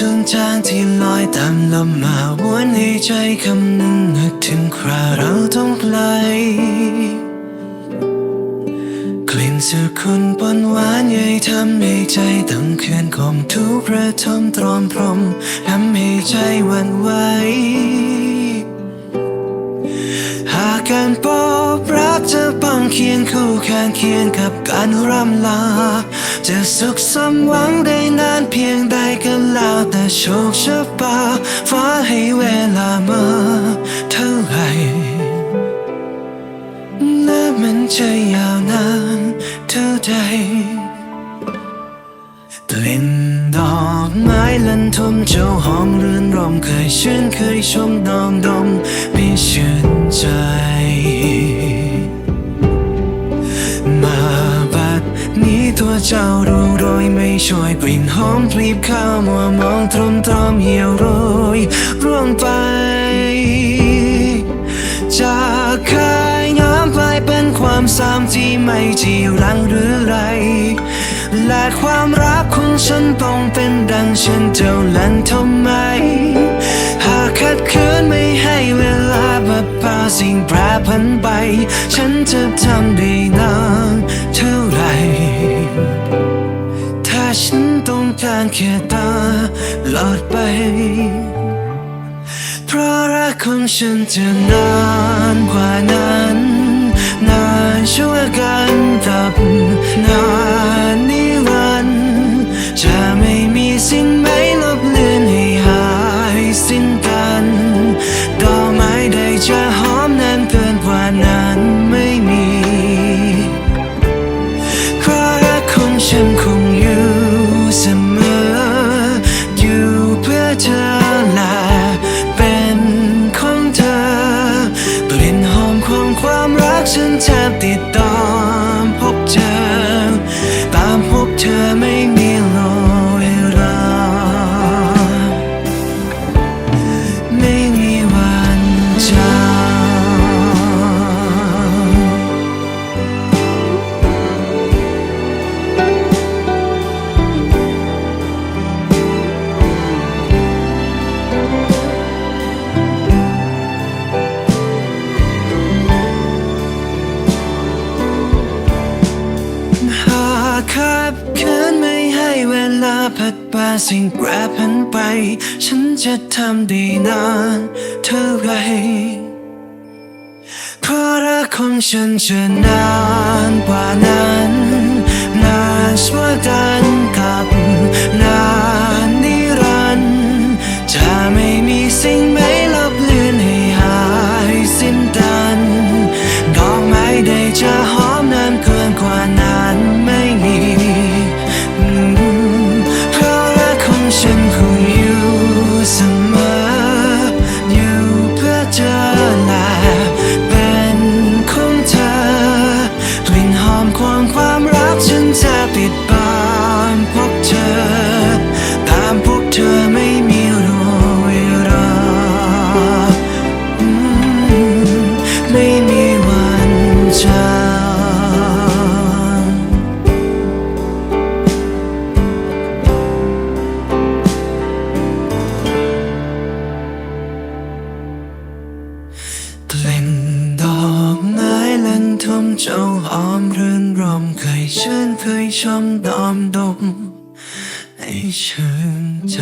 จงจางที่ลอยตามลมมาวนให้ใจคำนึงนึกถึงคราเราต้องไกลกลิ่นสุคุณปนหวานใหญ่ทำให้ใจต้องเคลื่อนคมทุกระทมตรอมพรมทำให้ใจหวันไหวหากการพบรักจะป้องเคียงคู่แขนเคียงกับการร่ำลา จะสุขสมหวังได้นานเพียงใดก็แล้วแต่โชคชะตาฟ้าให้เวลามาเท่าไหร่และมันจะยาวนานเท่าใดกลิ่นดอกไม้ลันทมเจ้าหอมรื่นรมเคยชื่นเคยชมน้องดมไม่ชื่นใจ ช่วยกลิ่นหอมพลีบข้ามัวมองตรมตรอมเหี่ยวโรยร่วงไป จากเคยงามกลายเป็นความซ้ำที่ไม่จีรังหรือไร และความรักของฉันต้องเป็นดังฉันเจ้าลันทำไม หากขัดขืนไม่ให้เวลาบัดพาสิ่งแปรผันไป ฉันจะทำได้นาน กของฉันจะนานกว่านั้น นานชั่วกัน กฉันแทบติดตามพบเธอ ตามพบเธอไม่ หากขับคืนไม่ให้เวลาพัดพาสิ่งแปรผันไป ฉันจะทำดีนานเท่าไรเพราะรักของฉันจะนานกว่านั้น นานชั่วกัน เจ้าหอมรื่นรมเคยชื่นเคยชมดอมดม ให้ชื่นใจ